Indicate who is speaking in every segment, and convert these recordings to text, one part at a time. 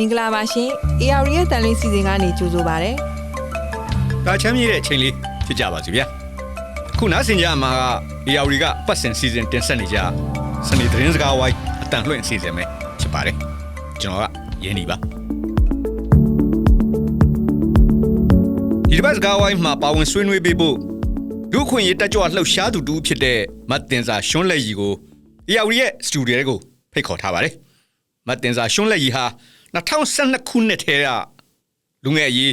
Speaker 1: မင်္ဂလာပါရှင် AR ရဲ့တန်လေးစီစဉ်ကနေကြိုဆိုပါရစေ
Speaker 2: ဒါချမ်းမြေ့တဲ့အချိန်လေးဖြစ်ကြပါစီဗျာခုနားဆင်ကြမှာက AR ကပတ်စင်စီစဉ်တင်ဆက်နေကြစနေသတင်းစကားဝိုင်းအတန်လွှင့်စီစဉ်မယ်ဖြစ်ပါတယ်ကျွန်တော်ကရင်းနေပါဒီတစ်ပတ်စကားဝိုင်းမှာပါဝင်ဆွေးနွေးပေးဖို့လူခွင့်ရေးတက်ကြွလှုပ်ရှားသူတူဖြစ်တဲ့မတ်တင်စာရှွန်းလက်ရီကို AR ရဲ့စတူဒီယိုကိုဖိတ်ခေါ်ထားပါတယ်မတ်တင်စာရှွန်းလက်ရီဟာ 2012ခုနှစ်ထဲကလူငယ်အရေး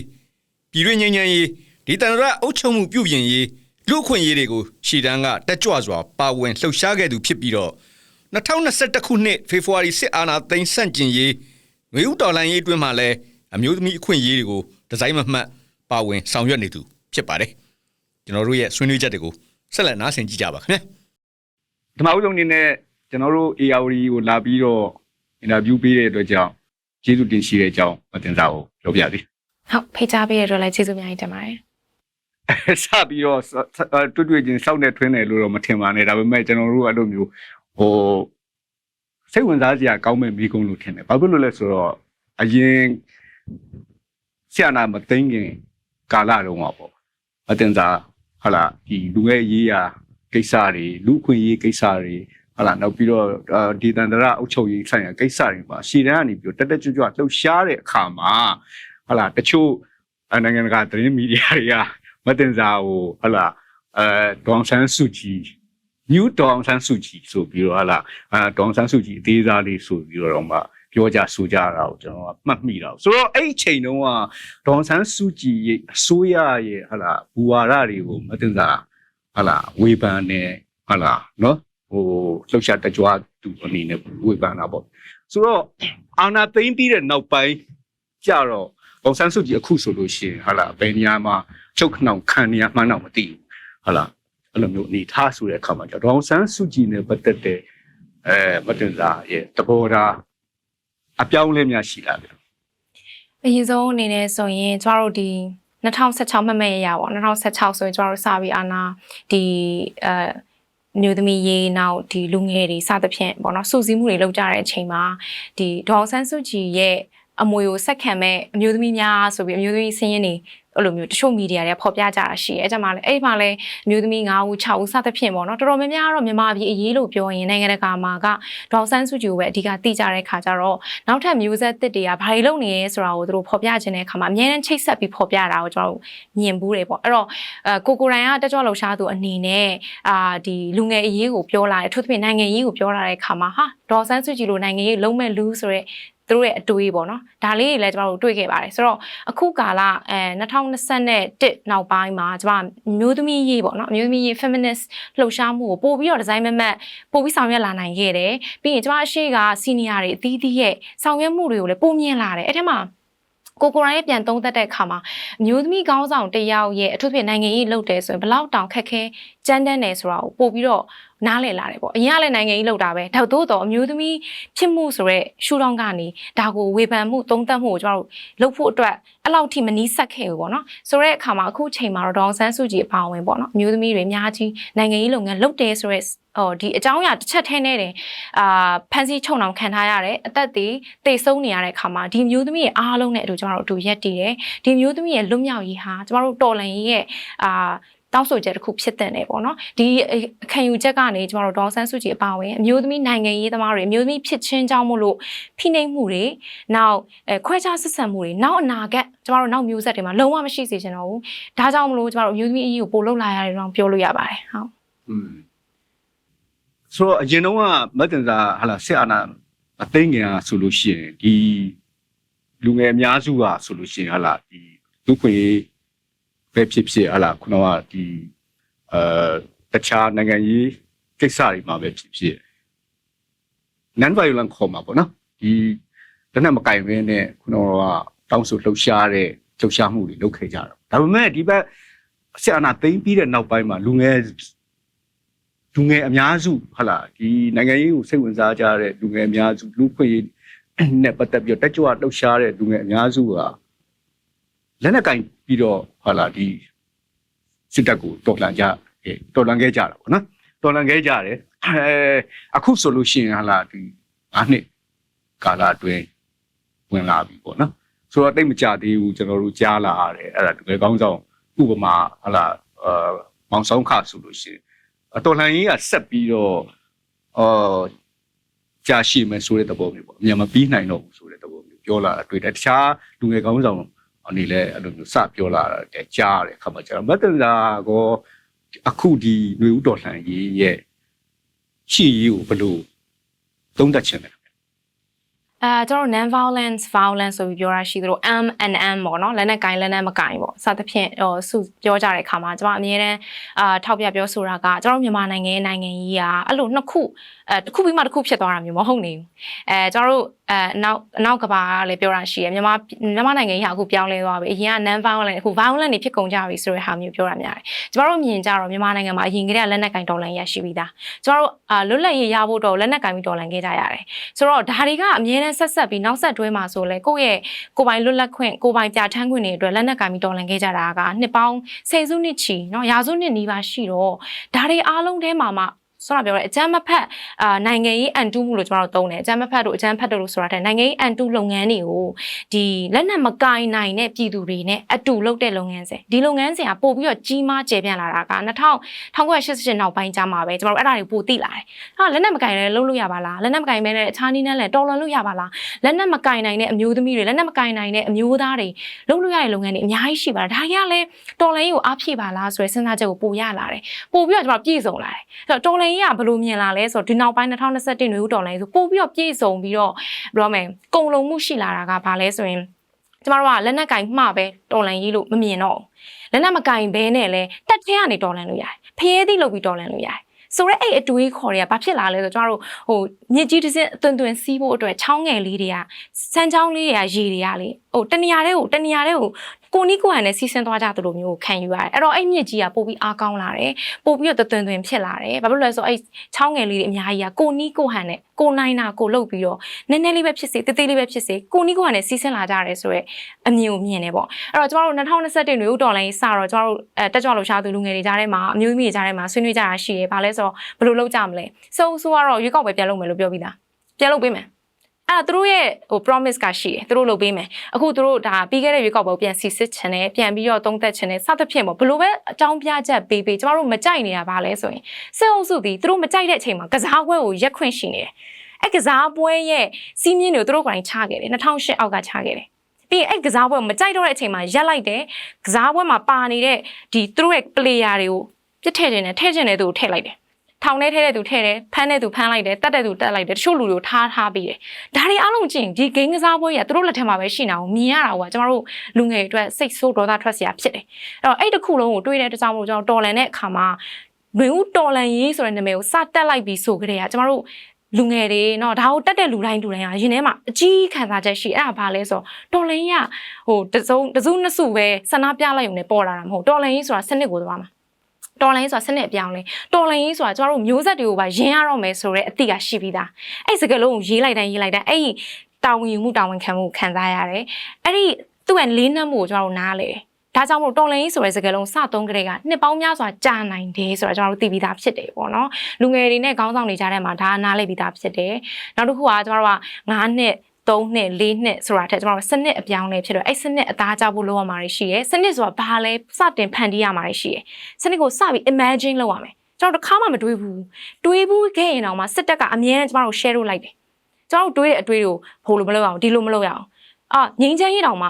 Speaker 2: ပြည်တွင်းငြိမ်းချမ်းရေးဒီတန်ရအုပ်ချုပ်မှုပြုပြင်ရေးလူအခွင့်ရေးတွေကိုရှီတန်းကတက်ကြွစွာပါဝင်လှုပ်ရှားခဲ့သူဖြစ်ပြီးတော့2021ခုနှစ်ဖေဖော်ဝါရီစစ်အာဏာသိမ်းဆန့်ကျင်ရေးငွေဥတော်လှန်ရေးအတွင်းမှာလည်းအမျိုးသမီးအခွင့်ရေးတွေကိုဒီဇိုင်းမမှတ်ပါဝင်ဆောင်ရွက်နေသူဖြစ်ပါတယ်ကျွန်တော်တို့ရဲ့ဆွေးနွေးချက်တွေကိုဆက်လက်နားဆင်ကြည့်ကြပါခင်ဗျာ
Speaker 3: ပထမဦးဆုံးအနေနဲ့ကျွန်တော်တို့ AR ကိုလာပြီးတော့အင်တာဗျူးပေးတဲ့အတွက်ကြောင့် ကျေးဇူးတင်ရှိတဲ့အကြောင်းမတင်စားဘူးပြောပြသည်
Speaker 4: ဟုတ်ဖိတ်ကြားပေးရတဲ့အတွက်လည်းကျေးဇူးအများကြီးတင်ပါတယ်
Speaker 3: စပြီးတော့စတွေ့တွေ့ချင်းစောက်နေထွင်းတယ်လို့တော့မထင်ပါနဲ့ဒါပေမဲ့ကျွန်တော်တို့အဲ့လိုမျိုးဟိုစိတ်ဝင်စားစရာကောင်းမဲ့မိကုံးလို့ထင်တယ်ဘာဖြစ်လို့လဲဆိုတော့အရင်ဆရာနာမသိငင်ကာလတုန်းကပေါ့အတင်စားဟာလာဒီလူငယ်ရေးရာကိစ္စတွေလူအခွင့်ရေးကိစ္စတွေ ဟာလာနောက်ပြီးတော့အာဒီတန်တရအုပ်ချုပ်ရေးဆိုင်ရာကိစ္စတွေမှာရှည်တန်းကနေပြီးတော့တက်တက်ကြွကြွလှုပ်ရှားတဲ့အခါမှာဟာလာတချို့အနိုင်ငံတကာသတင်းမီဒီယာတွေကမတင်စားဟိုဟာလာအဲဒေါန်ဆန်းစုကြည် new ဒေါန်ဆန်းစုကြည်ဆိုပြီးတော့ဟာလာအဲဒေါန်ဆန်းစုကြည်အသေးစားလေးဆိုပြီးတော့မှပြောကြဆိုကြတာကိုကျွန်တော်ကမှတ်မိတာဆိုတော့အဲ့ဒီအချိန်တုန်းကဒေါန်ဆန်းစုကြည်ရဲ့အစိုးရရဲ့ဟာလာဘူဝါဒတွေကိုမတင်စားဟာလာဝေဖန်နေဟာလာနော် ဟိုလှုပ်ရှားတကြွသူအနေနဲ့ဝေဖန်တာပေါ့ဆိုတော့အာနာသိမ့်ပြီးတဲ့နောက်ပိုင်းကြတော့ဒေါန်ဆန်းစုကြည်အခုဆိုလို့ရှိရင်ဟာလာဘယ်နေရာမှာချုပ်ခဏောင်ခံနေရမှန်းတော့မသိဘူးဟာလာအဲ့လိုမျိုးအနေထားဆိုတဲ့အခါမှာကျတော့ဒေါအောင်ဆန်းစုကြည်နဲ့ပတ်သက်တဲ့အဲမတင်စားရဲ့တဘောထားအပြောင်းအလဲများရှိလာပြီ
Speaker 4: အရင်ဆုံးအနေနဲ့ဆိုရင်ကျမတို့ဒီ2016မှတ်မဲ့ရရပါတော့2016ဆိုရင်ကျမတို့စပြီးအာနာဒီအဲ မျိုးသမီးရေးနောက်ဒီလူငယ်တွေစသဖြင့်ပေါ့နော်စူးစီးမှုတွေလုပ်ကြတဲ့အချိန်မှာဒီဒေါအောင်ဆန်းစုကြည်ရဲ့အမွေကိုဆက်ခံမဲ့အမျိုးသမီးများဆိုပြီးအမျိုးသမီးစင်းရင်းတွေ အဲ့လိုမျိုးတချို့မီဒီယာတွေကဖော်ပြကြတာရှိတယ်အဲ့ကြမှာလည်းအဲ့မှာလည်းအမျိုးသမီး9ဦး6ဦးစသဖြင့်ပေါ့နော်တော်တော်များများတော့မြန်မာပြည်အရေးလို့ပြောရင်နိုင်ငံတကာမှာကဒေါအောင်ဆန်းစုကြည်ကိုပဲအဓိကသိကြတဲ့ခါကျတော့နောက်ထပ်မျိုးဆက်တစ်တွေကဘာတွေလုပ်နေရဲဆိုတာကိုသူတို့ဖော်ပြခြင်းတဲ့အခါမှာအများနဲ့ချိတ်ဆက်ပြီးဖော်ပြတာကိုကျွန်တော်တို့မြင်ဘူးတယ်ပေါ့အဲ့တော့အဲကိုကိုရိုင်ကတက်ကြွလှုပ်ရှားသူအနေနဲ့အာဒီလူငယ်အရေးကိုပြောလာတယ်အထူးသဖြင့်နိုင်ငံရေးကိုပြောလာတဲ့အခါမှာဟာဒေါ်ဆန်းစုကြည်လိုနိုင်ငံရေးလုံးမဲ့လူဆိုတဲ့ သူတို့ရဲ့အတွေးပေါ့နော်ဒါလေးတွေလည်းကျွန်တော်တို့တွေ့ခဲ့ပါတယ်ဆိုတော့အခုကာလအဲ2021နောက်ပိုင်းမှာကျွန်မမျိုးသမီးရေးပေါ့နော်မျိုးသမီးရေး feminist လှုပ်ရှားမှုကိုပို့ပြီးတော့ဒီဇိုင်းမမတ်ပို့ပြီးဆောင်ရွက်လာနိုင်ခဲ့တယ်ပြီးရင်ကျွန်မအရှိက senior တွေအသီးသီးရဲ့ဆောင်ရွက်မှုတွေကိုလည်းပိုမြင်လာတယ်အဲ့ထက်မှာကိုကိုရိုင်းရဲ့ပြန်သုံးသက်တဲ့အခါမှာအမျိုးသမီးခေါင်းဆောင်တစ်ယောက်ရဲ့အထူးဖြင့်နိုင်ငံရေးလုပ်တယ်ဆိုရင်ဘလောက်တောင်ခက်ခဲကြမ်းတမ်းတယ်ဆိုတာကိုပို့ပြီးတော့ နားလည်လာတယ်ပေါ့အရင်ကလည်းနိုင်ငံရေးလုပ်တာပဲဒါတို့တော့အမျိုးသမီးဖြစ်မှုဆိုရဲရှူတောင်းကနေဒါကိုဝေဖန်မှုသုံးသပ်မှုကိုကျွန်တော်တို့လုပ်ဖို့အတွက်အဲ့လောက်ထိမနီးဆက်ခဲ့ဘူးပေါ့နော်ဆိုတဲ့အခါမှာအခုချိန်မှာတော့ဒေါအောင်ဆန်းစုကြည်အပါအဝင်ပေါ့နော်အမျိုးသမီးတွေအများကြီးနိုင်ငံရေးလုပ်ငန်းလုပ်တယ်ဆိုရဲဟောဒီအကြောင်းအရာတစ်ချက်ထဲနဲ့တယ်အာဖန်စီချုံအောင်ခံထားရတယ်အသက်တွေတိတ်ဆုံးနေရတဲ့အခါမှာဒီမျိုးသမီးရဲ့အားလုံးနဲ့အတူကျွန်တော်တို့အတူရက်တည်တယ်ဒီမျိုးသမီးရဲ့လွတ်မြောက်ရေးဟာကျွန်တော်တို့တော်လန်ရေးရဲ့အာ တောင်းဆိုချက်တစ်ခုဖြစ်တဲ့တယ်ပေါ့နော်ဒီခံယူချက်ကနေကျမတို့ဒေါအောင်ဆန်းစုကြည်အပါအဝင်အမျိုးသမီးနိုင်ငံရေးသမားတွေအမျိုးသမီးဖြစ်ချင်းကြောင်းမို့လို့ဖိနှိပ်မှုတွေနောက်အဲခွဲခြားဆက်ဆံမှုတွေနောက်အနာဂတ်ကျမတို့နောက်မျိုးဆက်တွေမှာလုံးဝမရှိစေချင်တော့ဘူးဒါကြောင့်မလို့ကျမတို့အမျိုးသမီးအရေးကိုပို့လုပ်လာရတယ်တော့ပြောလို့ရပါတယ်ဟုတ်
Speaker 3: อืมဆိုတော့အရင်တော့ကမတင်စားဟာလာစစ်အာဏာအသိငင်ကဆိုလို့ရှိရင်ဒီလူငယ်အများစုကဆိုလို့ရှိရင်ဟာလာဒီလူခွင့်ရေး ပဲဖြစ်ဖြစ်ဟာလာခုနကဒီအဲတခြားနိုင်ငံရေးကိစ္စတွေမှာပဲဖြစ်ဖြစ် non violent ခေါ်မှာပေါ့နော်ဒီတနက်မကင်ရင်းနဲ့ခုနကတောင်းဆိုလှုပ်ရှားတဲ့လှုပ်ရှားမှုတွေလုပ်ခဲ့ကြတာဒါပေမဲ့ဒီဘက်ဆရာနာသိမ့်ပြီးတဲ့နောက်ပိုင်းမှာလူငယ်လူငယ်အများစုဟာလာဒီနိုင်ငံရေးကိုစိတ်ဝင်စားကြတဲ့လူငယ်အများစုလူခွင့်ရေးနဲ့ပတ်သက်ပြီးတော့တက်ကြွလှုပ်ရှားတဲ့လူငယ်အများစုက လက်နက်ကင်ပြီးတော့ဟာလာဒီစစ်တပ်ကိုတော်လှန်ကြတယ်တော်လှန်ခဲ့ကြတာပေါ့နော်တော်လှန်ခဲ့ကြတယ်အဲအခုဆိုလို့ရှိရင်ဟာလာဒီ၅နှစ်ကာလအတွင်းဝင်လာပြီပေါ့နော်ဆိုတော့တိတ်မကြသေးဘူးကျွန်တော်တို့ကြားလာရတယ်အဲ့ဒါတကယ်ကောင်းဆောင်ဥပမာဟလာအာမောင်ဆောင်ခဆိုလို့ရှိရင်အတော်လှန်ကြီးကဆက်ပြီးတော့အော်ကြာရှိမယ်ဆိုတဲ့သဘောမျိုးပေါ့အမြန်မပြီးနိုင်တော့ဘူးဆိုတဲ့သဘောမျိုးပြောလာတာတွေ့တယ်တခြားလူငယ်ကောင်းဆောင် အနေနဲ့အဲ့လိုမျိုးစပြောလာတာကြားရတယ်ခါမှကျတော့မတ်တန်သာကောအခုဒီຫນွေဦးတော်လှန်ကြီးရဲ့ချီရီကိုဘယ်လိုသုံးသပ်ချင်လဲ
Speaker 4: အဲကျွန်တော် non violence violence ဆိုပြီးပြောတာရှိသလို M and M ပေါ့နော်လက်နဲ့ကင်လက်နဲ့မကင်ပေါ့စသဖြင့်ဟိုစုပြောကြတဲ့အခါမှာကျွန်မအမြဲတမ်းအာထောက်ပြပြောဆိုတာကကျွန်တော်မြန်မာနိုင်ငံရဲ့နိုင်ငံကြီးကအဲ့လိုနှစ်ခုအဲတစ်ခုပြီးမှတစ်ခုဖြစ်သွားတာမျိုးမဟုတ်နေဘူးအဲကျွန်တော်တို့ အဲနောက်နောက်ကဘာကလည်းပြောတာရှိရမြန်မာမြန်မာနိုင်ငံကြီးကအခုပြောင်းလဲသွားပြီအရင်က non violence အခု violence တွေဖြစ်ကုန်ကြပြီဆိုတဲ့ဟာမျိုးပြောတာများတယ်ကျွန်တော်တို့မြင်ကြတော့မြန်မာနိုင်ငံမှာအရင်ကတည်းကလက်နက်ကင်တော်လှန်ရရှိပြီးသားကျွန်တော်တို့အာလွတ်လပ်ရေးရဖို့တော့လက်နက်ကင်ပြီးတော်လှန်ခဲ့ကြရတယ်ဆိုတော့ဒါတွေကအမြဲတမ်းဆက်ဆက်ပြီးနောက်ဆက်တွဲမှာဆိုလဲကိုယ့်ရဲ့ကိုယ်ပိုင်လွတ်လပ်ခွင့်ကိုယ်ပိုင်ပြဋ္ဌာန်းခွင့်တွေအတွက်လက်နက်ကင်ပြီးတော်လှန်ခဲ့ကြတာကနှစ်ပေါင်းဆယ်စုနှစ်ချီเนาะရာစုနှစ်နီးပါးရှိတော့ဒါတွေအားလုံးထဲမှာမှ ဆောနာပြောရဲအကြမ်းမဖက်အာနိုင်ငံရေးအန်တူးမှုလို့ကျွန်တော်တို့သုံးတယ်အကြမ်းမဖက်တို့အကြမ်းဖက်တို့လို့ဆိုတာတဲ့နိုင်ငံရေးအန်တူးလုပ်ငန်းတွေကိုဒီလက်နက်မကင်နိုင်တဲ့ပြည်သူတွေနဲ့အတူလုပ်တဲ့လုပ်ငန်းစဉ်ဒီလုပ်ငန်းစဉ်ကပို့ပြီးတော့ကြီးမားကျယ်ပြန့်လာတာက2000 1988နောက်ပိုင်းကျမှပဲကျွန်တော်တို့အဲ့ဒါတွေပိုသိလာတယ်။ဟာလက်နက်မကင်လည်းလုပ်လို့ရပါလားလက်နက်မကင်မဲနဲ့အခြားနည်းနဲ့လည်းတော်လွန်လို့ရပါလားလက်နက်မကင်နိုင်တဲ့အမျိုးသမီးတွေလက်နက်မကင်နိုင်တဲ့အမျိုးသားတွေလုပ်လို့ရတဲ့လုပ်ငန်းတွေအများကြီးရှိပါလားဒါကြီးကလည်းတော်လန်ကြီးကိုအားဖြည့်ပါလားဆိုရယ်စဉ်းစားချက်ကိုပိုရလာတယ်ပို့ပြီးတော့ကျွန်တော်ပြည့်စုံလာတယ်အဲ့တော့တော်လန်ကြီးကဘယ်လိုမြင်လာလဲဆိုတော့ဒီနောက်ပိုင်း2021နွေဦးတော်လန်ကြီးဆိုပို့ပြီးတော့ပြည့်စုံပြီးတော့ဘယ်လိုမလဲကုံလုံးမှုရှိလာတာကဘာလဲဆိုရင်ကျမတို့ကလက်နက်ကင်မှားပဲတော်လန်ကြီးလို့မမြင်တော့ဘူးလက်နက်မကင်ဘဲနဲ့လဲတက်ထဲကနေတော်လန်လို့ရတယ်ဖျဲသီးလုပ်ပြီးတော်လန်လို့ရတယ်ဆိုတော့အဲ့အတွေးခေါ်တွေကဘာဖြစ်လာလဲဆိုတော့ကျမတို့ဟိုမြစ်ကြီးတစ်စင်းအသွင်သွင်စီးဖို့အတွက်ချောင်းငယ်လေးတွေကစမ်းချောင်းလေးတွေကရေတွေကလေ ဟိုတနေရာတဲ့ကိုတနေရာတဲ့ကိုကိုနီးကိုဟန်နဲ့စီးဆင်းသွားကြသလိုမျိုးကိုခံယူရတယ်အဲ့တော့အဲ့မြစ်ကြီးကပို့ပြီးအားကောင်းလာတယ်ပို့ပြီးတော့သွင်သွင်ဖြစ်လာတယ်ဘာဖြစ်လို့လဲဆိုတော့အဲ့ချောင်းငယ်လေးတွေအများကြီးကကိုနီးကိုဟန်နဲ့ကိုနိုင်နာကိုလှုပ်ပြီးတော့နည်းနည်းလေးပဲဖြစ်စေတေးသေးလေးပဲဖြစ်စေကိုနီးကိုဟန်နဲ့စီးဆင်းလာကြတယ်ဆိုတော့အမြင်ကိုမြင်တယ်ပေါ့အဲ့တော့ကျမတို့2021နွေဦးတော်လိုင်းစတော့ကျမတို့အဲတက်ကြွလှူရှားသူလူငယ်တွေကြားထဲမှာအမျိုးသမီးတွေကြားထဲမှာဆွေးနွေးကြတာရှိတယ်ဘာလဲဆိုတော့ဘယ်လိုလုပ်ကြမလဲဆိုဆိုကတော့ရွေးကောက်ပွဲပြန်လုပ်မယ်လို့ပြောပြီးသားပြန်လုပ်ပေးမယ် အဲ့ဒါသူတို့ရဲ့ဟို promise ကရှိတယ်သူတို့လုပ်ပေးမယ်အခုသူတို့ဒါပြီးခဲ့တဲ့ရွေးကောက်ပွဲကိုပြန်စီစစ်ချင်တယ်ပြန်ပြီးတော့သုံးသက်ချင်တယ်စသဖြင့်ပေါ့ဘလို့ပဲအကြောင်းပြချက်ပေးပေးကျမတို့မကြိုက်နေတာဘာလဲဆိုရင်စစ်အုပ်စုဒီသူတို့မကြိုက်တဲ့အချိန်မှာကစားပွဲကိုရက်ခွင့်ရှိနေတယ်အဲ့ကစားပွဲရဲ့စီးမြင့်တွေကိုသူတို့ကိုယ်တိုင်ချခဲ့တယ်2008အောက်ကချခဲ့တယ်ပြီးရင်အဲ့ကစားပွဲကိုမကြိုက်တော့တဲ့အချိန်မှာရက်လိုက်တယ်ကစားပွဲမှာပါနေတဲ့ဒီသူတို့ရဲ့ player တွေကိုပြစ်ထည့်ခြင်းနဲ့ထည့်ခြင်းနဲ့သူကိုထည့်လိုက်တယ် ထောင်ထဲထဲတဲ့သူထဲတယ်ဖမ်းတဲ့သူဖမ်းလိုက်တယ်တက်တဲ့သူတက်လိုက်တယ်တချို့လူတွေကိုထားထားပြီးတယ်ဒါတွေအားလုံးကြည့်ရင်ဒီ game ကစားပွဲကြီးကသူတို့လက်ထက်မှာပဲရှိနေတာကိုမြင်ရတာကကျမတို့လူငယ်တွေအတွက်စိတ်ဆိုးဒေါသထွက်စရာဖြစ်တယ်အဲ့တော့အဲ့တစ်ခုလုံးကိုတွေးတဲ့တကြောင်မို့ကျွန်တော်တော်လန်တဲ့အခါမှာလွင်ဦးတော်လန်ရေးဆိုတဲ့နာမည်ကိုစတက်လိုက်ပြီးဆိုကြတဲ့ကကျမတို့လူငယ်တွေเนาะဒါကိုတက်တဲ့လူတိုင်းလူတိုင်းကရင်ထဲမှာအကြီးခံစားချက်ရှိအဲ့ဒါဘာလဲဆိုတော့တော်လန်ကြီးကဟိုတစုံတစုနှစ်စုပဲဆန္ဒပြလိုက်ရုံနဲ့ပေါ်လာတာမဟုတ်တော်လန်ကြီးဆိုတာစနစ်ကိုသွားမှာ တော်လိုင်းဆိုတာစနစ်အပြောင်းလဲတော်လိုင်းဆိုတာကျမတို့မျိုးဆက်တွေကိုပါရင်းရတော့မယ်ဆိုတော့အတိကရှိပြီးသားအဲ့စကလုံးကိုရေးလိုက်တိုင်းရေးလိုက်တိုင်းအဲ့ဒီတာဝန်ယူမှုတာဝန်ခံမှုခံစားရတယ်အဲ့ဒီသူ့ရဲ့လေးနှက်မှုကိုကျမတို့နားလေတယ်ဒါကြောင့်မို့တော်လိုင်းဆိုတဲ့စကားလုံးစသုံးကြတဲ့ကနှစ်ပေါင်းများစွာကြာနိုင်တယ်ဆိုတော့ကျွန်တော်တို့သိပြီးသားဖြစ်တယ်ပေါ့နော်လူငယ်တွေနဲ့ခေါင်းဆောင်တွေကြားထဲမှာဒါနားလည်ပြီးသားဖြစ်တယ်နောက်တစ်ခုကကျွန်တော်တို့က9နှစ် 3နှစ်4နှစ်ဆိုတာထက်ကျွန်တော်တို့စနစ်အပြောင်းလဲဖြစ်တော့အဲ့စနစ်အသားကျဖို့လုပ်ရမှာရှိရယ်စနစ်ဆိုတာဘာလဲစတင်ဖန်တီးရမှာရှိရယ်စနစ်ကိုစပြီး imagine လုပ်ရမယ်ကျွန်တော်တို့တစ်ခါမှမတွေးဘူးတွေးဘူးခဲ့ရင်တော့မှစစ်တပ်ကအမြဲတမ်းကျွန်တော်တို့ share လုပ်လိုက်တယ်ကျွန်တော်တို့တွေးတဲ့အတွေးတွေကိုဘို့လိုမလုပ်အောင်ဒီလိုမလုပ်ရအောင်အာငိမ့်ချမ်းရေးတောင်မှ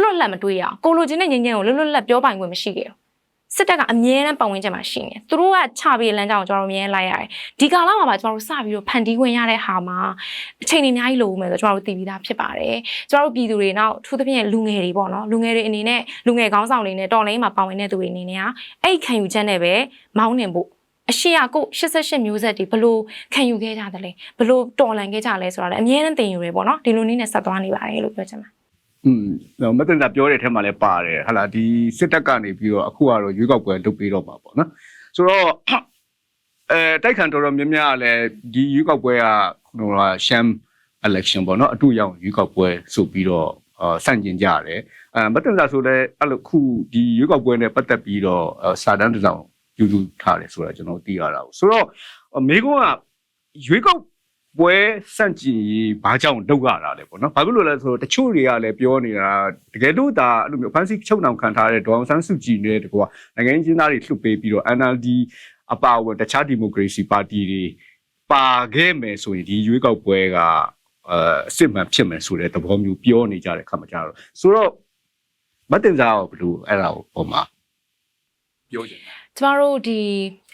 Speaker 4: လွတ်လပ်မတွေးရအောင်ကိုလိုချင်တဲ့ငိမ့်ချမ်းကိုလွတ်လွတ်လပ်ပြောပိုင်ခွင့်မရှိခဲ့ဘူး စစ်တပ်ကအမြဲတမ်းပတ်ဝန်းကျင်မှာရှိနေသူတို့ကချပေးလမ်းကြောင်းကိုကျွန်တော်တို့အမြဲလိုက်ရတယ်ဒီကာလမှာပါကျွန်တော်တို့စပြီးတော့ဖန်တီးခွင့်ရတဲ့ဟာမှာအချိန်တွေအများကြီးလိုဦးမယ်ဆိုတော့ကျွန်တော်တို့သိပြီးသားဖြစ်ပါတယ်ကျွန်တော်တို့ပြည်သူတွေနောက်ထူးသဖြင့်လူငယ်တွေပေါ့နော်လူငယ်တွေအနေနဲ့လူငယ်ခေါင်းဆောင်တွေနဲ့တော်လိုင်းမှာပါဝင်တဲ့သူတွေအနေနဲ့ကအဲ့ဒီခံယူချက်နဲ့ပဲမောင်းနှင်ဖို့အရှိရကို88မျိုးဆက်တွေဘလို့ခံယူခဲ့ကြတယ်လဲဘလို့တော်လန်ခဲ့ကြလဲဆိုတာလည်းအမြဲတမ်းသင်ယူရပေါ့နော်ဒီလိုနည်းနဲ့ဆက်သွားနေပါတယ်လို့ပြောချင်ပါတယ်
Speaker 3: อืมမတန်တာပြောတဲ့ထဲမှာလည်းပါတယ်ဟာလာဒီစစ်တပ်ကနေပြီးတော့အခုကတော့ရွေးကောက်ပွဲလုပ်ပြီးတော့ပါပေါ့နော်ဆိုတော့အဲတိုက်ခံတော်တော်များများကလည်းဒီရွေးကောက်ပွဲကဟိုဟာရှမ် election ပေါ့နော်အတူရောက်ရွေးကောက်ပွဲဆိုပြီးတော့အာဆန့်ကျင်ကြတယ်အဲမတန်တာဆိုလည်းအဲ့လိုခုဒီရွေးကောက်ပွဲနဲ့ပတ်သက်ပြီးတော့စာတန်းတစ်စောင်ပြုစုထားတယ်ဆိုတာကျွန်တော်သိရတာကိုဆိုတော့မေကုန်းကရွေးကောက် ပွဲစန့်ကျင်ရေးဘာကြောင့်လုပ်ရတာလဲပေါ့နော်ဘာဖြစ်လို့လဲဆိုတော့တချို့တွေကလည်းပြောနေတာတကယ်လို့ဒါအဲ့လိုမျိုးဖန်စီချုပ်နှောင်ခံထားတဲ့ဒေါအောင်ဆန်းစုကြည်နဲ့တကွာနိုင်ငံရေးချင်းသားတွေလှုပ်ပေးပြီးတော့ NLD အပါအဝင်တခြားဒီမိုကရေစီပါတီတွေပါခဲ့မယ်ဆိုရင်ဒီရွေးကောက်ပွဲကအဲအစ်စ်မှန်ဖြစ်မယ်ဆိုတဲ့သဘောမျိုးပြောနေကြတဲ့ခါမှကြတော့ဆိုတော့မတင်စားရောဘယ်လိုအဲ့ဒါကိုပုံမှာပြောချင်တယ်
Speaker 4: ကျမတို့ဒီ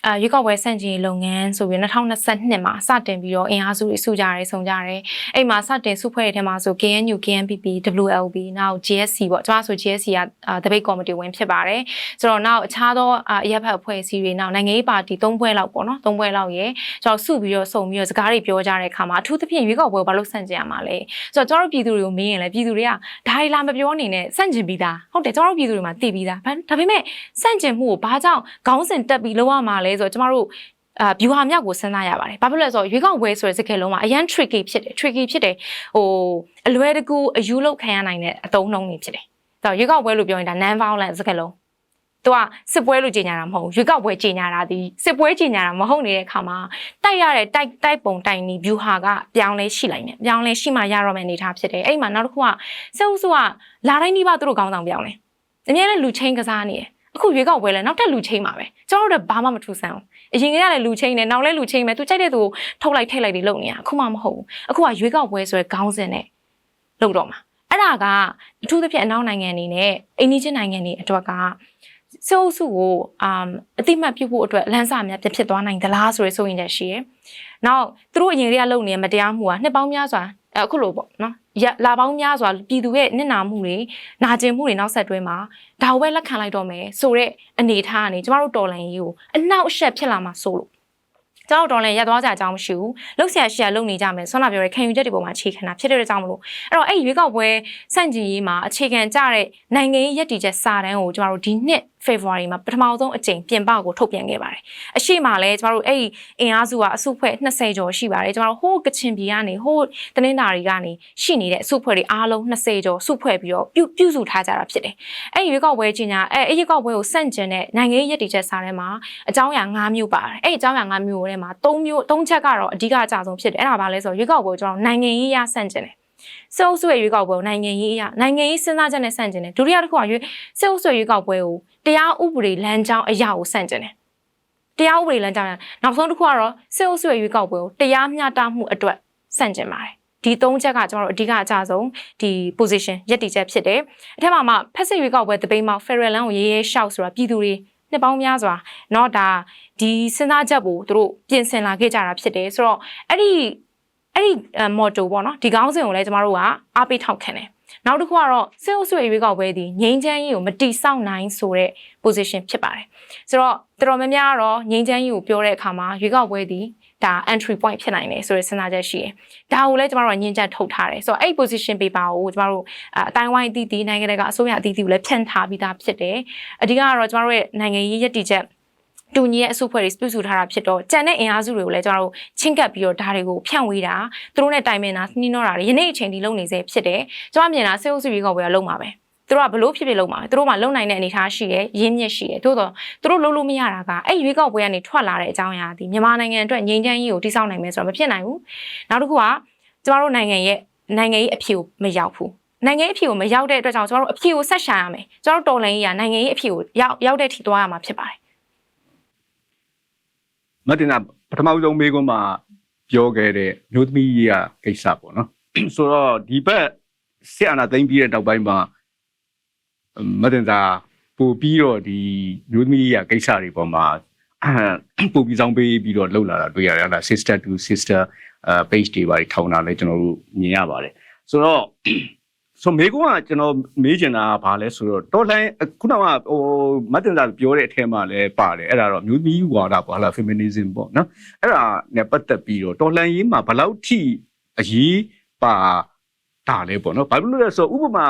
Speaker 4: အာရွေးကောက်ပွဲစန့်ကျင်ရေးလုပ်ငန်းဆိုပြီး2022မှာစတင်ပြီးတော့အင်အားစုတွေစုကြရဲဆုံကြရဲအဲ့မှာစတင်စုဖွဲ့တဲ့ထဲမှာဆို KNU KNPP WLB နောက် GSC ပေါ့ကျမဆို GSC ကအာတပိတ်ကော်မတီဝင်ဖြစ်ပါတယ်ဆိုတော့နောက်အခြားသောအာအရက်ဖက်အဖွဲ့အစည်းတွေနောက်နိုင်ငံရေးပါတီ၃ဖွဲ့လောက်ပေါ့နော်၃ဖွဲ့လောက်ရယ်ကျွန်တော်စုပြီးတော့စုံပြီးတော့စကားတွေပြောကြတဲ့အခါမှာအထူးသဖြင့်ရွေးကောက်ပွဲကိုဘာလို့စန့်ကျင်ရမှာလဲဆိုတော့ကျွန်တော်တို့ပြည်သူတွေကိုမေးရင်လည်းပြည်သူတွေကဒါတွေလာမပြောနေနဲ့စန့်ကျင်ပြီးသားဟုတ်တယ်ကျွန်တော်တို့ပြည်သူတွေမှာတည်ပြီးသားဘာဒါပေမဲ့စန့်ကျင်မှုကိုဘာကြောင့်ခေါင်းစဉ်တက်ပြီးလောက်ရမှာလဲဆိုတော့ကျွန်တော်တို့အာ view ဟာမြောက်ကိုစဉ်းစားရပါတယ်။ဘာဖြစ်လို့လဲဆိုတော့ရွေးကောက်ပွဲဆိုတဲ့စကားလုံးကအရန် tricky ဖြစ်တယ် tricky ဖြစ်တယ်ဟိုအလွယ်တကူအယူလောက်ခံရနိုင်တဲ့အသုံးနှုန်းတွေဖြစ်တယ်။ဆိုတော့ရွေးကောက်ပွဲလို့ပြောရင်ဒါ non violent စကားလုံး။သူကစစ်ပွဲလို့ကြေညာတာမဟုတ်ဘူးရွေးကောက်ပွဲကြေညာတာဒီစစ်ပွဲကြေညာတာမဟုတ်နေတဲ့အခါမှာတိုက်ရတဲ့တိုက်တိုက်ပုံတိုက်နီ view ဟာကပြောင်းလဲရှိလိုက်နေပြောင်းလဲရှိမှရတော့မယ့်အနေအထားဖြစ်တယ်အဲ့ဒီမှာနောက်တစ်ခုကစအုပ်စုကလာတိုင်းဒီပါသူတို့ကောင်းဆောင်ပြောင်းလဲအများနဲ့လူချင်းကစားနေတယ် အခုရွေးကောက်ပွဲလဲနောက်ထပ်လူချင်းပါပဲကျွန်တော်တို့ဘာမှမထူဆန်းဘူးအရင်ကတည်းကလည်းလူချင်းနေနောက်လဲလူချင်းပဲသူကြိုက်တဲ့သူကိုထုတ်လိုက်ထိတ်လိုက်ပြီးလုပ်နေတာအခုမှမဟုတ်ဘူးအခုကရွေးကောက်ပွဲဆိုရယ်ခေါင်းစဉ်နဲ့လုပ်တော့မှာအဲ့ဒါကအထူးသဖြင့်အနောက်နိုင်ငံအနေနဲ့အိန္ဒိချင်းနိုင်ငံတွေအတွက်ကစုပ်စုကိုအမ်အတိမတ်ပြုတ်ဖို့အတွက်လမ်းစာများပြဖြစ်သွားနိုင်သလားဆိုရယ်ဆိုရင်လည်းရှိရယ်။နောက်သူတို့အရင်ကတည်းကလုပ်နေတဲ့မတရားမှုကနှစ်ပေါင်းများစွာ အဲ့အခုလိုပေါ့နော်ရလာပေါင်းများစွာပြည်သူရဲ့နစ်နာမှုတွေနာကျင်မှုတွေနောက်ဆက်တွဲမှာဒါကိုပဲလက်ခံလိုက်တော့မယ်ဆိုတဲ့အနေအထားကနေကျမတို့တော်လန်ရေးကိုအနောက်အရှက်ဖြစ်လာမှာဆိုလို့ကျမတို့တော်လန်ရက်သွားကြအကြောင်းမရှိဘူးလှုပ်ရှားရှာလှုပ်နေကြမယ်ဆွမ်းနာပြောတဲ့ခံယူချက်တွေပေါ်မှာအခြေခံတာဖြစ်တဲ့ကြောင့်မလို့အဲ့တော့အဲ့ဒီရွေးကောက်ပွဲစန့်ကျင်ရေးမှာအခြေခံကြတဲ့နိုင်ငံရေးရည်တည်ချက်စာတမ်းကိုကျမတို့ဒီနှစ် February မှာပထမဆုံးအကြိမ်ပြင်ပကိုထုတ်ပြန်ခဲ့ပါတယ်။အရှိမလဲကျမတို့အဲ့ဒီအင်အားစုကအစုဖွဲ့20ကျော်ရှိပါတယ်။ကျမတို့ဟိုးကချင်ပြည်ကနေဟိုးတနင်္သာရီကနေရှိနေတဲ့အစုဖွဲ့တွေအားလုံး20ကျော်စုဖွဲ့ပြီးတော့ပြုပြုစုထားကြတာဖြစ်တယ်။အဲ့ဒီရွေးကောက်ပွဲကြီးညာအဲ့အဲ့ဒီရွေးကောက်ပွဲကိုစန့်ကျင်တဲ့နိုင်ငံရေးရည်တည်ချက်စာတမ်းမှာအကြောင်းအရာ၅မျိုးပါတယ်။အဲ့ဒီအကြောင်းအရာ၅မျိုးထဲမှာ၃မျိုး၃ချက်ကတော့အဓိကအကြဆုံးဖြစ်တယ်။အဲ့ဒါဘာလဲဆိုတော့ရွေးကောက်ပွဲကိုကျွန်တော်နိုင်ငံရေးရဆန့်ကျင်တယ်။စေအုပ်စုရဲ့ရွေးကောက်ပွဲကိုနိုင်ငံရေးအရနိုင်ငံရေးစဉ်းစားချက်နဲ့ဆန့်ကျင်တယ်ဒုတိယတစ်ခုကရွေးစေအုပ်စုရဲ့ရွေးကောက်ပွဲကို တရားဥပဒေလမ်းကြောင်းအရာကိုဆန့်ကျင်တယ်တရားဥပဒေလမ်းကြောင်းရနောက်ဆုံးတစ်ခုကတော့စေအုပ်စုရဲ့ရွေးကောက်ပွဲကိုတရားမျှတမှုအတွက်ဆန့်ကျင်ပါတယ်ဒီသုံးချက်ကကျွန်တော်တို့အဓိကအကြဆုံးဒီ position ရည်တည်ချက်ဖြစ်တယ်အထက်မှာမှဖက်စစ်ရွေးကောက်ပွဲတပိမောက် Federal လန်ကိုရေးရေးရှောက်ဆိုတာပြည်သူတွေနှစ်ပေါင်းများစွာเนาะဒါဒီစဉ်းစားချက်ကိုသူတို့ပြင်ဆင်လာခဲ့ကြတာဖြစ်တယ်ဆိုတော့အဲ့ဒီအဲ့ဒီ motto ပေါ့နော်ဒီကောင်းစဉ်ကိုလည်းကျမတို့ကအားပေးထောက်ခံတယ် နောက်တစ်ခုကတော့စေအုပ်စုရဲ့ရွေးကောက်ပွဲဒီငြိမ်းချမ်းရေးကိုမတိဆောက်နိုင်ဆိုတဲ့ position ဖြစ်ပါတယ်ဆိုတော့တော်တော်များများကတော့ငြိမ်းချမ်းရေးကိုပြောတဲ့အခါမှာရွေးကောက်ပွဲဒီဒါ entry point ဖြစ်နိုင်တယ်ဆိုတဲ့စဉ်းစားချက်ရှိတယ်။ဒါကိုလည်းကျမတို့ကညှင်းချက်ထုတ်ထားတယ်။ဆိုတော့အဲ့ position paper ကိုကျမတို့အတိုင်းဝိုင်းအသီးသီးနိုင်ငံတကာအစိုးရအသီးသီးကိုလည်းဖြန့်ထားပြီးသားဖြစ်တယ်။အဓိကကတော့ကျမတို့ရဲ့နိုင်ငံရေးရည်တည်ချက် တူညီရဲ့အစုဖွဲ့တွေပြုစုထားတာဖြစ်တော့ကြံတဲ့အင်အားစုတွေကိုလည်းကျွန်တော်တို့ချင်းကပ်ပြီးတော့ဒါတွေကိုဖြန့်ဝေးတာသူတို့နဲ့တိုင်ပင်တာနှီးနှောတာတွေယနေ့အချိန်ဒီလုပ်နေစေဖြစ်တယ်ကျွန်တော်မြင်တာစေအုပ်စုကြီးကောပဲလုံးမှာပဲသူတို့ကဘလို့ဖြစ်ဖြစ်လုံးမှာပဲသူတို့မှလုံနိုင်တဲ့အနေအထားရှိတယ်ရင်းမြစ်ရှိတယ်သို့တော့သူတို့လုံးလို့မရတာကအဲ့ရွေးကောက်ပွဲကနေထွက်လာတဲ့အကြောင်းအရာဒီမြန်မာနိုင်ငံအတွက်ငြိမ်းချမ်းရေးကိုတိစောက်နိုင်မယ်ဆိုတော့မဖြစ်နိုင်ဘူးနောက်တစ်ခုကကျွန်တော်တို့နိုင်ငံရဲ့နိုင်ငံရေးအဖြစ်ကိုမရောက်ဘူးနိုင်ငံရေးအဖြစ်ကိုမရောက်တဲ့အတွက်ကြောင့်ကျွန်တော်တို့အဖြစ်ကိုဆက်ရှာရမယ်ကျွန်တော်တို့တော်လှန်ရေးကနိုင်ငံရေးအဖြစ်ကိုရောက်ရောက်တဲ့ထိသွားရမှာဖြစ်ပါတယ်
Speaker 3: မတင်တာပထမဆုံးမေးခွန်းမှာပြောခဲ့တဲ့မျိုးသမီးကြီးကကိစ္စပေါ့နော်ဆိုတော့ဒီဘက်စစ်အာဏာသိမ်းပြီးတဲ့နောက်ပိုင်းမှာမတင်တာပို့ပြီးတော့ဒီမျိုးသမီးကြီးကကိစ္စတွေပေါ်မှာပို့ပြီးဆောင်ပေးပြီးတော့လှုပ်လာတာတွေ့ရတယ်အဲ့ဒါ sister to sister အဲ page တွေပါထောင်တာလဲကျွန်တော်တို့မြင်ရပါတယ်ဆိုတော့ ဆိုမေကွန်းကကျွန်တော်မေးချင်တာကဘာလဲဆိုတော့တော်လိုင်းခုနကဟိုမတ်တင်စာပြောတဲ့အထက်မှာလည်းပါတယ်အဲ့ဒါတော့မျိုးသမီးဝါဒပေါ့ဟာလား feminism ပေါ့နော်အဲ့ဒါနဲ့ပတ်သက်ပြီးတော့တော်လိုင်းရေးမှာဘယ်လောက်ထိအရေးပါတာလဲပေါ့နော်ဘာဖြစ်လို့လဲဆိုတော့ဥပမာ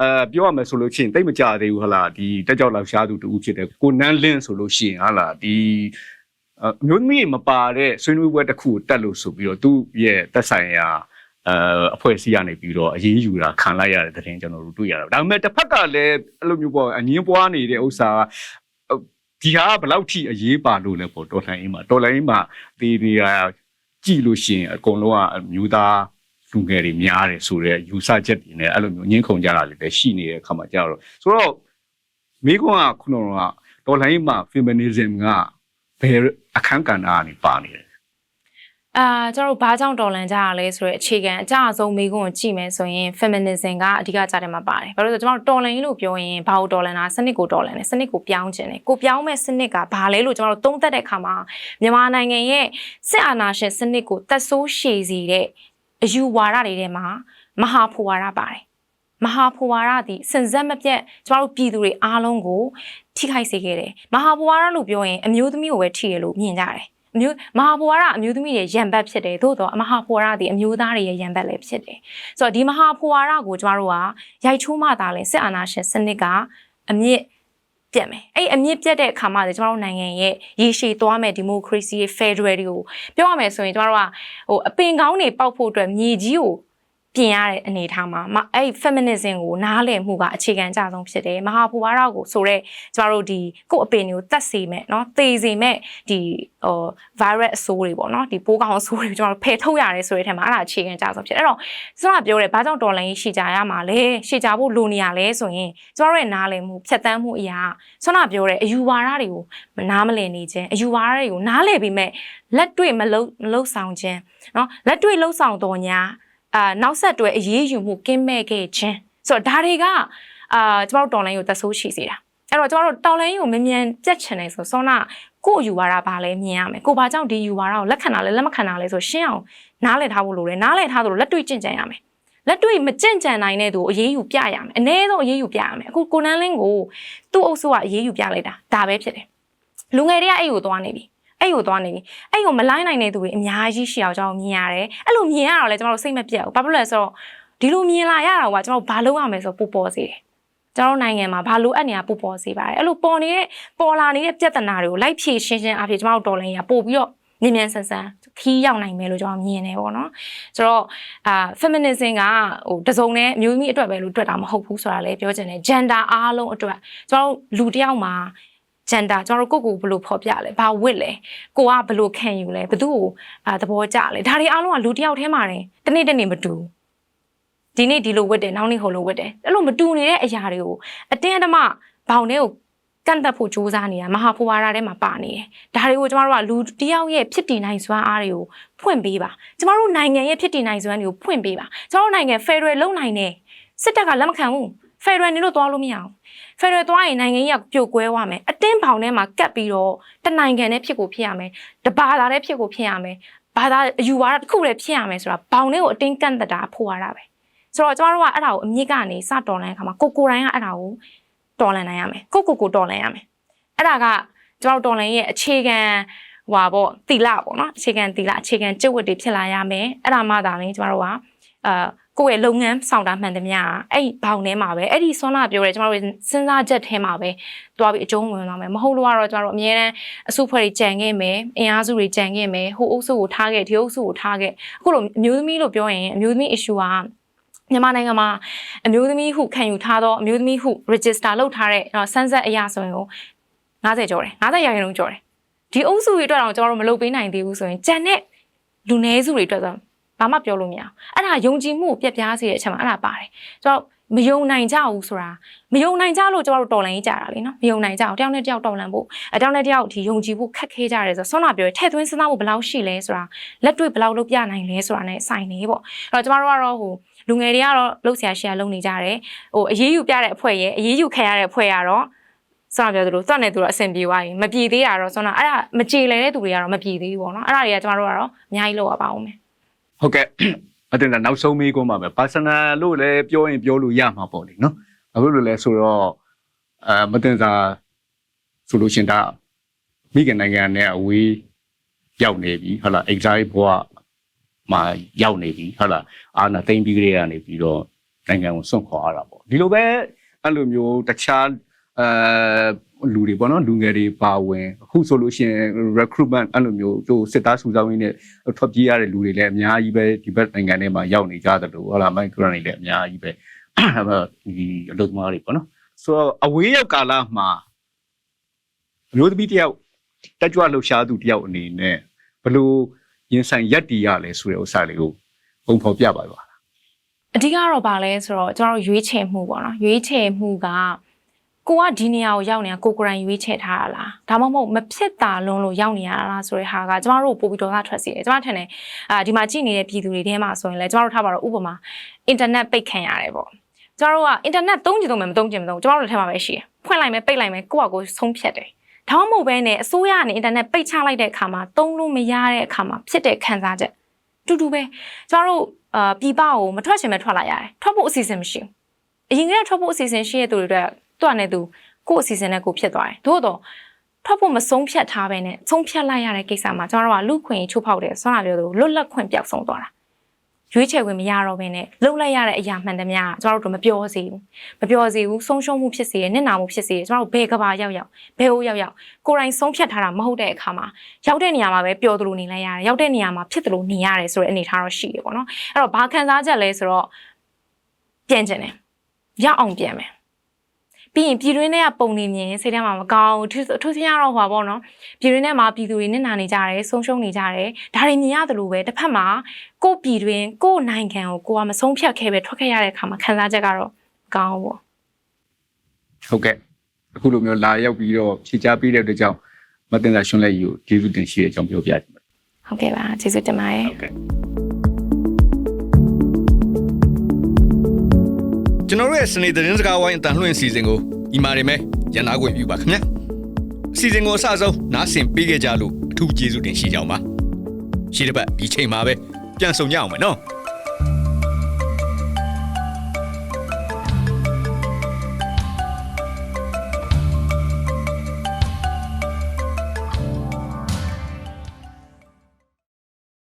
Speaker 3: အဲပြောရမယ်ဆိုလို့ရှိရင်တိတ်မကြသေးဘူးဟာလားဒီတက်ကြောက်လောက်ရှားသူတူဖြစ်တယ်ကိုနန်းလင်းဆိုလို့ရှိရင်ဟာလားဒီအမျိုးသမီးမပါတဲ့ဆွေးနွေးပွဲတစ်ခုကိုတက်လို့ဆိုပြီးတော့သူ့ရဲ့သက်ဆိုင်ရာ အဲအဖွဲ့အစည်းကနေပြီးတော့အရေးယူတာခံလိုက်ရတဲ့တဲ့ရင်ကျွန်တော်တို့တွေ့ရတာဒါပေမဲ့တစ်ဖက်ကလည်းအဲ့လိုမျိုးပေါ့အငင်းပွားနေတဲ့ဥစ္စာဒီဟာဘယ်လောက်ထိအရေးပါလို့လဲပေါ့တော်လှန်ရေးမှာတော်လှန်ရေးမှာဒီနေရာကြည့်လို့ရှိရင်အကုန်လုံးကအမျိုးသားလူငယ်တွေများတယ်ဆိုတော့ယူဆချက်တွေနဲ့အဲ့လိုမျိုးငင်းခုန်ကြတာလည်းပဲရှိနေတဲ့အခါမှာကြာတော့ဆိုတော့မိကွန်းကခုနကတော်လိုင်းမှာ feminism ကဘယ်အခန်းကဏ္ဍကနေပါနေတယ်
Speaker 4: အာကျွန်တော်တို့ဘာကြောင့်တော်လန်ကြရလဲဆိုတော့အခြေခံအကြအဆုံးမိကုန်းကိုကြည့်မယ်ဆိုရင် feminism ကအဓိကကြားတယ်မှာပါတယ်။ဘာလို့လဲဆိုတော့ကျွန်တော်တို့တော်လန်ရေးလို့ပြောရင်ဘာကိုတော်လန်တာစနစ်ကိုတော်လန်တယ်စနစ်ကိုပြောင်းခြင်းတယ်ကိုပြောင်းမဲ့စနစ်ကဘာလဲလို့ကျွန်တော်တို့သုံးသပ်တဲ့အခါမှာမြန်မာနိုင်ငံရဲ့စစ်အာဏာရှင်စနစ်ကိုတက်ဆိုးရှည်စေတဲ့အယူဝါဒတွေထဲမှာမဟာဖွာဝါဒပါတယ်။မဟာဖွာဝါဒသည်စင်စက်မပြတ်ကျွန်တော်တို့ပြည်သူတွေအားလုံးကိုထိခိုက်စေခဲ့တယ်။မဟာဖွာဝါဒလို့ပြောရင်အမျိုးသမီးကိုပဲထိရလို့မြင်ကြတယ်။ အမျိုးမဟာဖွာဝါဒအမျိုးသမီးတွေရံဘတ်ဖြစ်တယ်သို့တော့အမဟာဖွာဝါဒသည်အမျိုးသားတွေရဲ့ရံဘတ်လည်းဖြစ်တယ်။ဆိုတော့ဒီမဟာဖွာဝါဒကိုကျမတို့ကရိုက်ချိုးမှသာလဲစစ်အာဏာရှင်စနစ်ကအမြင့်ပြတ်မယ်။အဲ့အမြင့်ပြတ်တဲ့အခါမှလေကျမတို့နိုင်ငံရဲ့ရေရှည်သွားမဲ့ဒီမိုကရေစီရဲ့ Federal တွေကိုပြောရမယ်ဆိုရင်ကျမတို့ကဟိုအပင်ကောင်းတွေပေါက်ဖို့အတွက်မြေကြီးကို ပြင်ရတဲ့အနေအထားမှာမအဲ့ feminism ကိုနားလည်မှုကအခြေခံအကျဆုံးဖြစ်တယ်မဟာဘူဝါဒကိုဆိုတော့ကျမတို့ဒီကိုယ့်အပင်တွေကိုတတ်စေမဲ့เนาะသေစေမဲ့ဒီဟို virus အဆိုးတွေပေါ့เนาะဒီပိုးကောင်အဆိုးတွေကျမတို့ဖယ်ထုတ်ရတယ်ဆိုတဲ့ထက်မှာအဲ့ဒါအခြေခံအကျဆုံးဖြစ်အဲ့တော့စမပြောတယ်ဘာကြောင့်တော်လိုင်းရှိကြရမှာလဲရှိကြဖို့လိုနေရလဲဆိုရင်ကျမတို့ရဲ့နားလည်မှုဖြတ်တန်းမှုအရာဆွမ်းနာပြောတယ်အယူဝါဒတွေကိုမနားမလည်နေခြင်းအယူဝါဒတွေကိုနားလည်ပြီးမဲ့လက်တွေ့မလုံးမလုံးဆောင်ခြင်းเนาะလက်တွေ့လုံးဆောင်တော်ညာ အာနောက်ဆက်တွဲအရေးယူမှုကင်းမဲ့ခဲ့ခြင်းဆိုတော့ဒါတွေကအာကျမတို့တော်လိုင်းကိုသက်ဆိုးရှိစေတာအဲ့တော့ကျမတို့တော်လိုင်းကိုမမြန်ပြတ်ချင်တယ်ဆိုစောနာကို့ယူဝါဒဘာလဲမြင်ရမယ်ကိုဘာကြောင့်ဒီယူဝါဒကိုလက်ခံတာလဲလက်မခံတာလဲဆိုရှင်းအောင်နားလည်ထားဖို့လိုတယ်နားလည်ထားသလိုလက်တွေ့ကျင့်ကြံရမယ်လက်တွေ့မကြင့်ကြံနိုင်တဲ့သူကိုအရေးယူပြရမယ်အ ਨੇ ဆုံးအရေးယူပြရမယ်အခုကိုနန်းလင်းကိုသူ့အုပ်စုကအရေးယူပြလိုက်တာဒါပဲဖြစ်တယ်လူငယ်တွေကအဲ့ကိုသွားနေပြီ အဲ့ကိုသွားနေပြီအဲ့ကိုမလိုက်နိုင်တဲ့သူတွေအများကြီးရှိအောင်ကျွန်တော်မြင်ရတယ်အဲ့လိုမြင်ရတော့လေကျွန်တော်တို့စိတ်မပြတ်ဘူးဘာဖြစ်လို့လဲဆိုတော့ဒီလိုမြင်လာရတာကကျွန်တော်ဘာလုပ်ရမလဲဆိုတော့ပူပေါ်စေတယ်ကျွန်တော်နိုင်ငံမှာဘာလို့အပ်နေတာပူပေါ်စေပါတယ်အဲ့လိုပေါ်နေတဲ့ပေါ်လာနေတဲ့ပြဿနာတွေကိုလိုက်ဖြေရှင်းရှင်းအဖြစ်ကျွန်တော်တို့တော်လိုင်းရပို့ပြီးတော့မြင်မြန်ဆန်ဆန်ခီးရောက်နိုင်မယ်လို့ကျွန်တော်မြင်နေပေါ့နော်ဆိုတော့အာ feminism ကဟိုတစုံနဲ့အမျိုးသမီးအတွက်ပဲလို့တွက်တာမဟုတ်ဘူးဆိုတာလည်းပြောချင်တယ် gender အားလုံးအတွက်ကျွန်တော်တို့လူတစ်ယောက်မှာ gender ကျွန်တော်တို့ကိုယ့်ကိုယ်ဘယ်လိုဖော်ပြလဲဘာဝစ်လဲကိုကဘယ်လိုခံယူလဲဘယ်သူ့ကိုအာသဘောကျလဲဒါတွေအားလုံးကလူတစ်ယောက်ထဲမှာတယ်တနေ့တနေ့မတူဒီနေ့ဒီလိုဝစ်တယ်နောက်နေ့ဟိုလိုဝစ်တယ်အဲ့လိုမတူနေတဲ့အရာတွေကိုအတင်းအဓမ္မဘောင်တွေကိုကန့်သက်ဖို့စူးစမ်းနေတာမဟာဖွာရာထဲမှာပါနေတယ်ဒါတွေကိုကျမတို့ကလူတစ်ယောက်ရဲ့ဖြစ်တည်နိုင်စွမ်းအားတွေကိုဖွင့်ပေးပါကျမတို့နိုင်ငံရဲ့ဖြစ်တည်နိုင်စွမ်းတွေကိုဖွင့်ပေးပါကျမတို့နိုင်ငံ Federal လုံနိုင်တယ်စစ်တပ်ကလက်မခံဘူး Federal နေလို့သွားလို့မရအောင်ဖယ်ဒရယ်သွားရင်နိုင်ငံကြီးကပြိုကွဲသွားမယ်အတင်းဘောင်ထဲမှာကတ်ပြီးတော့တနိုင်ငံနဲ့ဖြစ်ကိုဖြစ်ရမယ်တဘာသာနဲ့ဖြစ်ကိုဖြစ်ရမယ်ဘာသာအယူဝါဒတစ်ခုတည်းဖြစ်ရမယ်ဆိုတာဘောင်ထဲကိုအတင်းကန့်သက်တာဖို့ရတာပဲဆိုတော့ကျမတို့ကအဲ့ဒါကိုအမြင့်ကနေစတော်လန်အခါမှာကိုကိုတိုင်းကအဲ့ဒါကိုတော်လန်နိုင်ရမယ်ကိုကိုကိုတော်လန်ရမယ်အဲ့ဒါကကျမတို့တော်လန်ရဲ့အခြေခံဟွာပေါ့တီလာပေါ့နော်အခြေခံတီလာအခြေခံကျုပ်ဝတ်တွေဖြစ်လာရမယ်အဲ့ဒါမှသာလေကျမတို့ကအာ ကိုယ့်ရဲ့လုပ်ငန်းဆောင်တာမှန်သမျှအဲ့ဘောင်ထဲမှာပဲအဲ့ဒီဆွမ်းနာပြောရဲကျမတို့စဉ်းစားချက်ထဲမှာပဲတွားပြီးအကျုံးဝင်သွားမယ်မဟုတ်လို့ကတော့ကျမတို့အများတန်းအစုဖွဲ့တွေကြံခဲ့မယ်အင်အားစုတွေကြံခဲ့မယ်ဟိုအုပ်စုကိုထားခဲ့ဒီအုပ်စုကိုထားခဲ့အခုလိုအမျိုးသမီးလို့ပြောရင်အမျိုးသမီး issue ကမြန်မာနိုင်ငံမှာအမျိုးသမီးဟုခံယူထားသောအမျိုးသမီးဟု register လုပ်ထားတဲ့ဆန်းဆက်အရာဆိုရင်90ကျော်တယ်90ရာခိုင်နှုန်းကျော်တယ်ဒီအုပ်စုတွေအတွက်တော့ကျွန်တော်တို့မလုပ်ပေးနိုင်သေးဘူးဆိုရင်ကြံတဲ့လူနည်းစုတွေအတွက်ဆို ဘာမှပြောလို့မရအောင်အဲ့ဒါယုံကြည်မှုကိုပြက်ပြားစေတဲ့အချက်မှာအဲ့ဒါပါတယ်ကျွန်တော်မယုံနိုင်ကြဘူးဆိုတာမယုံနိုင်ကြလို့ကျွန်တော်တို့တော်လန်ကြီးကြတာလေနော်မယုံနိုင်ကြအောင်တယောက်နဲ့တယောက်တော်လန်ဖို့အတောက်နဲ့တယောက်ဒီယုံကြည်ဖို့ခက်ခဲကြတယ်ဆိုတော့ဆွမ်းနာပြောရထဲသွင်းစဉ်းစားဖို့ဘယ်လောက်ရှိလဲဆိုတာလက်တွေ့ဘယ်လောက်လုပ်ပြနိုင်လဲဆိုတာ ਨੇ ဆိုင်နေပေါ့အဲ့တော့ကျမတို့ကတော့ဟိုလူငယ်တွေကတော့လှုပ်ရှားရှားလုပ်နေကြတယ်ဟိုအရေးယူပြတဲ့အဖွဲ့ရဲ့အရေးယူခံရတဲ့အဖွဲ့ကတော့ဆောင်းပြောသလိုတွက်နေသူတော့အဆင်ပြေသွားပြီမပြေသေးတာတော့ဆောင်းနာအဲ့ဒါမကြေလည်တဲ့သူတွေကတော့မပြေသေးဘူးပေါ့နော်အဲ့ဒါတွေကကျမတို့ကတော့အများကြီးလုပ်ရပါအောင်မယ်
Speaker 3: ဟုတ်ကဲ့အတင်ကနောက်ဆုံးမေးခွန်းပါပဲ personal လို့လည်းပြောရင်ပြောလို့ရမှာပေါ့လေနော်ဘာဖြစ်လို့လဲဆိုတော့အဲမတင်စာဆိုလို့ရှရင်ဒါမိခင်နိုင်ငံနဲ့အဝေးရောက်နေပြီဟုတ်လား exile ဘဝမှာရောက်နေပြီဟုတ်လားအာနာသိမ့်ပြီးကြရနေပြီးတော့နိုင်ငံကိုစွန့်ခွာရတာပေါ့ဒီလိုပဲအဲ့လိုမျိုးတခြားအဲ လူတွေပေါ့နော်လူငယ်တွေပါဝင်အခုဆိုလို့ရှိရင် recruitment အဲ့လိုမျိုးဟိုစစ်သားစုဆောင်းရင်းနဲ့ထွက်ပြေးရတဲ့လူတွေလည်းအများကြီးပဲဒီဘက်နိုင်ငံထဲမှာရောက်နေကြတယ်လို့ဟုတ်လား migrant တွေလည်းအများကြီးပဲဒီအလုပ်သမားတွေပေါ့နော်ဆိုတော့အဝေးရောက်ကာလမှာအမျိုးသမီးတယောက်တက်ကြွလှုပ်ရှားသူတယောက်အနေနဲ့ဘလို့ရင်ဆိုင်ရက်တီရလဲဆိုတဲ့ဥစ္စာလေးကိုပုံဖော်ပြပါပါ
Speaker 4: အဓိကတော့ဗာလဲဆိုတော့ကျွန်တော်တို့ရွေးချယ်မှုပေါ့နော်ရွေးချယ်မှုက ကိုကဒီနေရာကိုရောက်နေတာကိုကိုယ်တိုင်ရွေးချယ်ထားတာလားဒါမှမဟုတ်မဖြစ်တာလုံးလို့ရောက်နေရတာလားဆိုတဲ့ဟာကကျမတို့ပို့ပြီးတော့ထွက်စီတယ်ကျမထင်တယ်အာဒီမှာကြည့်နေတဲ့ပြည်သူတွေထဲမှာဆိုရင်လည်းကျမတို့ထားပါတော့ဥပမာအင်တာနက်ပိတ်ခံရတယ်ပေါ့ကျမတို့ကအင်တာနက်သုံးကြည့်သုံးမယ်မသုံးကြည့်မသုံးကျမတို့လည်းထဲမှာပဲရှိတယ်ဖွင့်လိုက်မယ်ပိတ်လိုက်မယ်ကိုယ့်ဟာကိုယ်ဆုံးဖြတ်တယ်ဒါမှမဟုတ်ဘဲနဲ့အစိုးရကနေအင်တာနက်ပိတ်ချလိုက်တဲ့အခါမှာသုံးလို့မရတဲ့အခါမှာဖြစ်တဲ့ခံစားချက်တူတူပဲကျမတို့အာပြည်ပကိုမထွက်ချင်ပဲထွက်လာရတယ်ထွက်ဖို့အစီအစဉ်မရှိဘူးအရင်ကတည်းကထွက်ဖို့အစီအစဉ်ရှိတဲ့သူတွေအတွက် တွတ်နဲ့သူကိုယ့်အစီအစဉ်နဲ့ကိုယ်ဖြစ်သွားတယ်သို့တော့ထွက်ဖို့မဆုံးဖြတ်ထားပဲနဲ့ဆုံးဖြတ်လိုက်ရတဲ့ကိစ္စမှာကျမတို့ကလူခွင့်ချိုးဖောက်တယ်ဆွမ်းလာပြောသူလွတ်လပ်ခွင့်ပျောက်ဆုံးသွားတာရွေးချယ်ခွင့်မရတော့ဘဲနဲ့လုံလိုက်ရတဲ့အရာမှန်သမျှကကျမတို့တို့မပြောစေဘူးမပြောစေဘူးဆုံးရှုံးမှုဖြစ်စေရနစ်နာမှုဖြစ်စေရကျမတို့ဘယ်ကဘာရောက်ရောက်ဘယ်ဟိုရောက်ရောက်ကိုယ်တိုင်ဆုံးဖြတ်ထားတာမဟုတ်တဲ့အခါမှာရောက်တဲ့နေရာမှာပဲပျော်သလိုနေလိုက်ရတယ်ရောက်တဲ့နေရာမှာဖြစ်သလိုနေရတယ်ဆိုတဲ့အနေအထားတော့ရှိတယ်ပေါ့နော်အဲ့တော့ဘာခံစားချက်လဲဆိုတော့ပြန်ကျင်တယ်ရောက်အောင်ပြန်မယ် ပြီးရင်ပြည်တွင်းထဲကပုံနေမြင်စိတ်ထဲမှာမကောင်းဘူးသူသူစရတော့ဟွာပေါ့နော်ပြည်တွင်းထဲမှာပြည်သူတွေနစ်နာနေကြတယ်ဆုံးရှုံးနေကြတယ်ဒါတွေမြင်ရတယ်လို့ပဲတစ်ဖက်မှာကိုယ့်ပြည်တွင်းကိုယ့်နိုင်ငံကိုကိုကမဆုံးဖြတ်ခဲ့ပဲထွက်ခဲ့ရတဲ့အခါမှာခံစားချက်ကတော့မကောင်းဘူးပေါ့
Speaker 3: ဟုတ်ကဲ့အခုလိုမျိုးလာရောက်ပြီးတော့ဖြည့်ချပေးတဲ့အတွက်ကြောင့်မတင်သာရှင်လက်ကြီးကိုကျေးဇူးတင်ရှိတဲ့အကြောင်းပြောပြချင်ပါတယ်
Speaker 4: ဟုတ်ကဲ့ပါကျေးဇူးတင်ပါတယ်
Speaker 3: ဟုတ်ကဲ့
Speaker 2: ကျွန်တော်တို့ရဲ့စနေသတင်းစကားဝိုင်းအတန်လွှင့်အစီအစဉ်ကိုဒီမှာနေမဲ့ရန်နာခွင့်ပြုပါခင်ဗျာအစီအစဉ်ကိုအစအဆုံးနားဆင်ပေးခဲ့ကြလို့အထူးကျေးဇူးတင်ရှိကြအောင်ပါရှေ့တစ်ပတ်ဒီချိန်မှာပဲပြန်ဆောင်ကြအောင်မယ်နော်